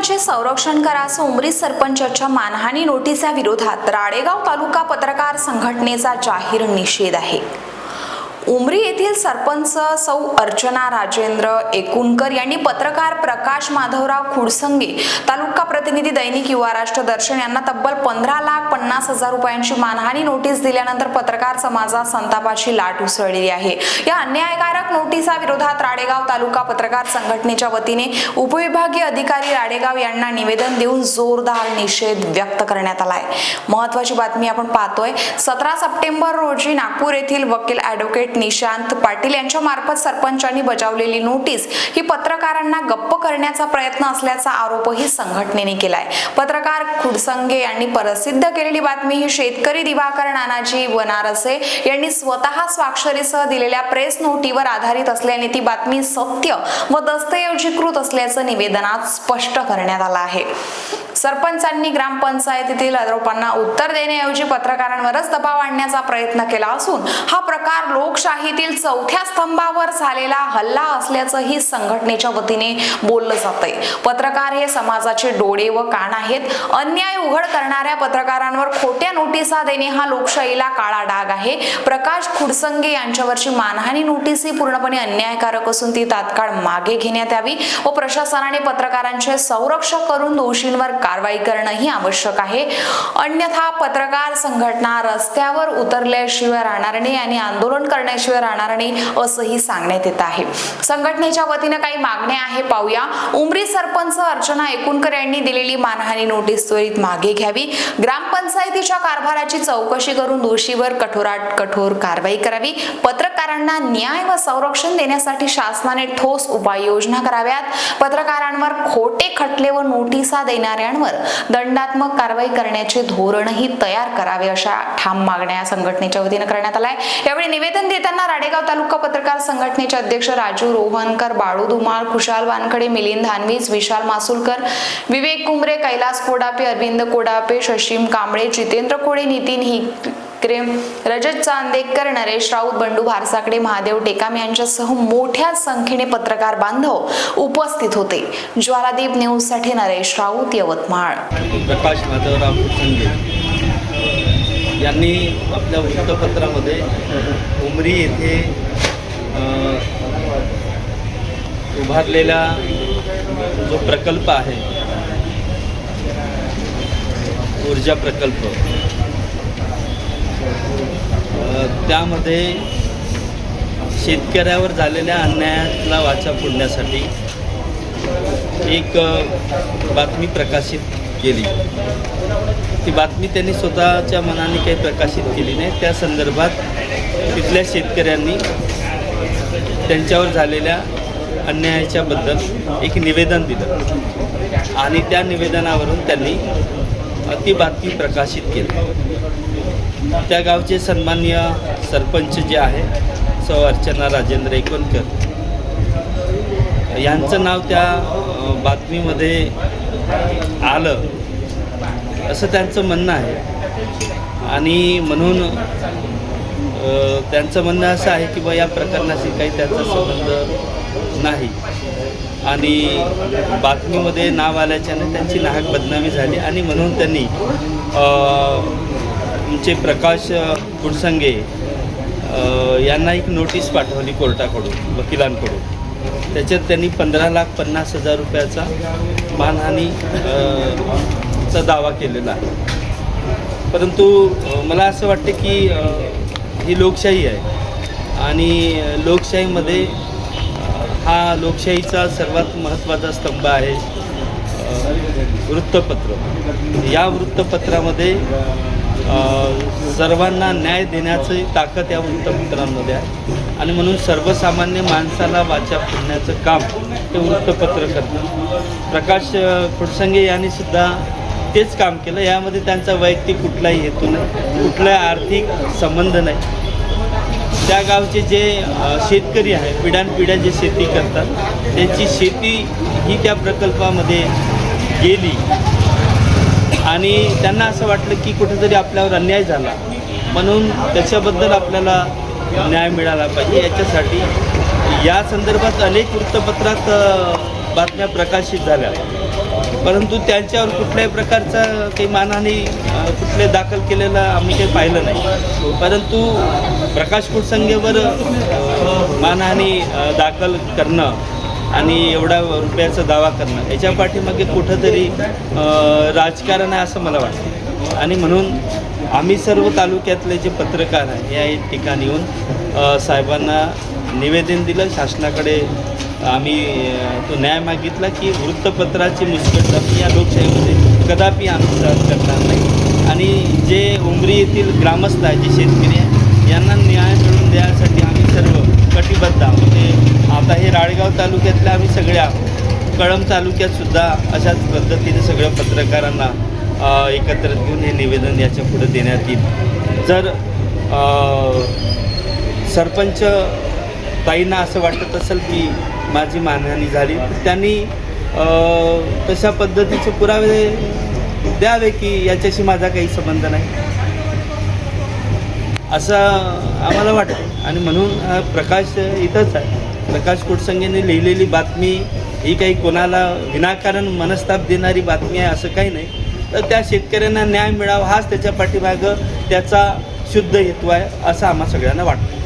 पत्रकारांचे संरक्षण करा असं उमरी सरपंचाच्या मानहानी नोटीसच्या विरोधात राडेगाव तालुका पत्रकार संघटनेचा जाहीर निषेध आहे. उमरी येथील सरपंच सौ अर्चना राजेंद्र एकूणकर यांनी पत्रकार प्रकाश माधवराव खुडसंगे तालुका प्रतिनिधी दैनिक युवा राष्ट्र दर्शन यांना तब्बल पंधरा लाख पन्नास हजार रुपयांची मानहानी नोटीस दिल्यानंतर पत्रकार समाजात संतापाची लाट उसळलेली आहे. या अन्यायकारक नोटिसा विरोधात राडेगाव तालुका पत्रकार संघटनेच्या वतीने उपविभागीय अधिकारी राडेगाव यांना निवेदन देऊन जोरदार निषेध व्यक्त करण्यात आलाय. महत्वाची बातमी आपण पाहतोय सतरा सप्टेंबर रोजी नागपूर येथील वकील ॲडव्होकेट निशांत पाटील यांच्या मार्फत सरपंचांनी बजावलेली नोटीस ही पत्रकारांना गप्प करण्याचा प्रयत्न असल्याचा आरोपही संघटनेने केलाय. पत्रकार खुडसंगे यांनी प्रसिद्ध केलेली बातमी ही शेतकरी दिवाकर नानाजी वनारसे यांनी स्वतः स्वाक्षरीसह दिलेल्या प्रेस नोटीवर आधारित असल्याने ती बातमी सत्य व दस्तऐवजीकृत असल्याचं निवेदनात स्पष्ट करण्यात आलं आहे. सरपंचांनी ग्रामपंचायतीतील आरोपांना उत्तर देण्याऐवजी पत्रकारांवरच दबाव आणण्याचा प्रयत्न केला असून हा प्रकार लोकशाहीतील चौथ्या स्तंभावर झालेला हल्ला असल्याचंही संघटनेच्या वतीने बोललं जातंय. पत्रकार हे समाजाचे डोळे व कान आहेत. अन्याय उघड करणाऱ्या पत्रकारांवर खोट्या नोटिसा देणे हा लोकशाहीला काळा डाग आहे. प्रकाश खुडसंगे यांच्यावरची मानहानी नोटीस ही पूर्णपणे अन्यायकारक असून ती तात्काळ मागे घेण्यात यावी व प्रशासनाने पत्रकारांचे संरक्षण करून दोषींवर कारवाई करणंही आवश्यक आहे. अन्यथा पत्रकार संघटना रस्त्यावर उतरल्याशिवाय राहणार नाही आणि आंदोलन करण्याशिवाय राहणार नाही असंही सांगण्यात येत आहे. संघटनेच्या वतीनं काही मागण्या आहे पाहूया. उमरी सरपंच अर्चना एकूणकर यांनी दिलेली मानहानी नोटीस त्वरित मागे घ्यावी. ग्रामपंचायतीच्या कारभाराची चौकशी करून दोषीवर कठोरात कठोर कारवाई करावी. पत्रकारांना न्याय व संरक्षण देण्यासाठी शासनाने ठोस उपाययोजना कराव्यात. पत्रकारांवर खोटे खटले व नोटिसा देणाऱ्यांवर दंडात्मक कारवाई करण्याचे धोरणही तयार करावे अशा ठाम मागण्या संघटनेच्या वतीनं करण्यात आलाय यावेळी निवेदन देताना राडेगाव तालुका पत्रकार संघटनेचे अध्यक्ष राजू रोहनकर बाळू धुमाळ खुशाल वानखडे मिलिंद धानवीज विशाल मासुलकर विवेक कुंबरे कैलास कोडापे अरविंद कोडापे शशीम कांबळे जितेंद्र कोडे नितीन ही क्रेम रजत चांदेकर नरेश राऊत बंडू भारसाकडे महादेव टेकाम यांच्यासह मोठ्या संख्येने पत्रकार बांधव उपस्थित होते. ज्वालादीप न्यूजसाठी नरेश राऊत यवतमाळ. प्रकाश माधवराव यांनी आपल्या वृत्तपत्रामध्ये उमरी येथे उभारलेला जो प्रकल्प आहे ऊर्जा प्रकल्प त्यामध्ये शेतकऱ्यावर झालेल्या अन्यायाला वाचा फोडण्यासाठी एक बातमी प्रकाशित केली. ती बातमी त्यांनी स्वतःच्या मनाने काही प्रकाशित केली नाही. त्या संदर्भात तिथल्या शेतकऱ्यांनी त्यांच्यावर झालेल्या अन्यायाच्याबद्दल एक निवेदन दिलं. आणि त्या निवेदनावरून त्यांनी ती बातमी प्रकाशित केली. त्या गावचे सन्माननीय सरपंच जे आहे सौ अर्चना राजेंद्र एकोणकर यांचं नाव त्या बातमीमध्ये आलं. असं त्यांचं म्हणणं आहे. आणि म्हणून त्यांचं म्हणणं असं आहे की बा या प्रकरणाशी काही त्याचा संबंध नाही. आणि बातमीमध्ये नाव आल्याच्याने त्यांची नाहक बदनामी झाली. आणि म्हणून त्यांनी अ, आमचे प्रकाश गुडसंगे यांना एक नोटीस पाठवली कोर्टाकडून वकिलांकडून. त्याच्यात त्यांनी पंधरा लाख पन्नास हजार रुपयाचा मानहानी चा दावा केलेला आहे. परंतु मला असं वाटतं की ही लोकशाही आहे. आणि लोकशाहीमध्ये हा लोकशाहीचा सर्वात महत्त्वाचा स्तंभ आहे वृत्तपत्र. या वृत्तपत्रामध्ये सर्वांना न्याय देण्याची ताकद या वृत्तपत्रांमध्ये आहे. आणि म्हणून सर्वसामान्य माणसाला वाचा फोडण्याचं काम ते वृत्तपत्र करतं प्रकाश फुडसंगे यांनी सुद्धा तेच काम केलं. यामध्ये त्यांचा वैयक्तिक कुठलाही हेतू नाही कुठलाही आर्थिक संबंध नाही. त्या गावचे जे शेतकरी आहे पिढ्यानपिढ्या जे शेती करतात त्यांची शेती ही त्या प्रकल्पामध्ये गेली. आणि त्यांना असं वाटलं की कुठेतरी आपल्यावर अन्याय झाला. म्हणून त्याच्याबद्दल आपल्याला न्याय मिळाला पाहिजे. याच्यासाठी या संदर्भात अनेक वृत्तपत्रात बातम्या प्रकाशित झाल्या. परंतु त्यांच्यावर कुठल्याही प्रकारचा काही मानहानी कुठले दाखल केलेला आम्ही काही पाहिलं नाही. परंतु प्रकाश कुटसंगेवर मानहानी दाखल करणं आणि एवढा रुपयाचा दावा करणं याच्या पाठीमागे कुठंतरी राजकारण आहे असं मला वाटतं. आणि म्हणून आम्ही सर्व तालुक्यातले जे पत्रकार आहे या ठिकाणी येऊन साहेबांना निवेदन दिलं. शासनाकडे आम्ही तो न्याय मागितला की वृत्तपत्राची मुस्कटदाबी या लोकशाहीमध्ये कदापि आम्ही सहन करणार नाही. आणि जे उमरी येथील ग्रामस्थ आहे जे शेतकरी आहे यांना न्याय मिळवून देण्यासाठी आम्ही सर्व कटिबद्ध आहोत. म्हणजे तालुक्यातल्या आम्ही सगळ्या कळंब तालुक्यात सुद्धा अशाच पद्धतीने सगळ्या पत्रकारांना एकत्र घेऊन हे निवेदन याच्यापुढे देण्यात येईल. जर सरपंच ताईंना असं वाटत असेल की माझी मानहानी झाली तर त्यांनी तशा पद्धतीचे पुरावे द्यावे की याच्याशी माझा काही संबंध नाही? असं आम्हाला वाटतं आणि म्हणून प्रकाश इथंच आहे. प्रकाश कुडसंगेने लिहिलेली बातमी ही काही कोणाला विनाकारण मनस्ताप देणारी बातमी आहे असं काही नाही. तर त्या शेतकऱ्यांना न्याय मिळावा हाच त्याच्या पाठीमागं त्याचा शुद्ध हेतू आहे असं आम्हा सगळ्यांना वाटतं.